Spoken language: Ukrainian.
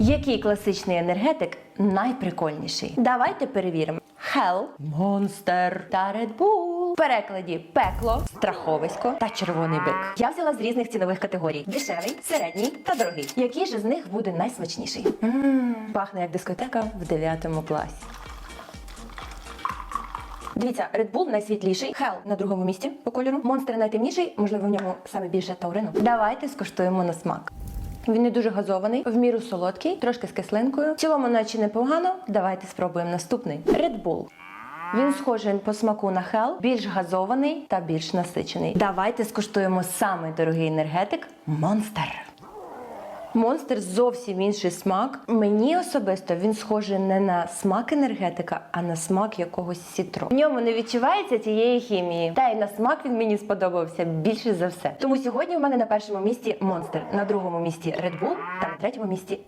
Який класичний енергетик найприкольніший? Давайте перевіримо. Hell, Monster та Red Bull. В перекладі пекло, страховисько та червоний бик. Я взяла з різних цінових категорій: дешевий, середній та дорогий. Який ж з них буде найсмачніший? Мм, пахне як дискотека в 9 класі. Дивіться, Red Bull найсвітліший, Hell на другому місці по кольору. Monster найтемніший, можливо, в ньому саме більше таурину. Давайте скуштуємо на смак. Він не дуже газований, в міру солодкий, трошки з кислинкою. В цілому, наче непогано. Давайте спробуємо наступний. Red Bull. Він схожий по смаку на хел, більш газований та більш насичений. Давайте скуштуємо самий дорогий енергетик Monster. Монстр зовсім інший смак. Мені особисто він схожий не на смак енергетика, а на смак якогось сітро. В ньому не відчувається тієї хімії. Та й на смак він мені сподобався більше за все. Тому сьогодні в мене на першому місці Монстр, на другому місці Red Bull та на третьому місці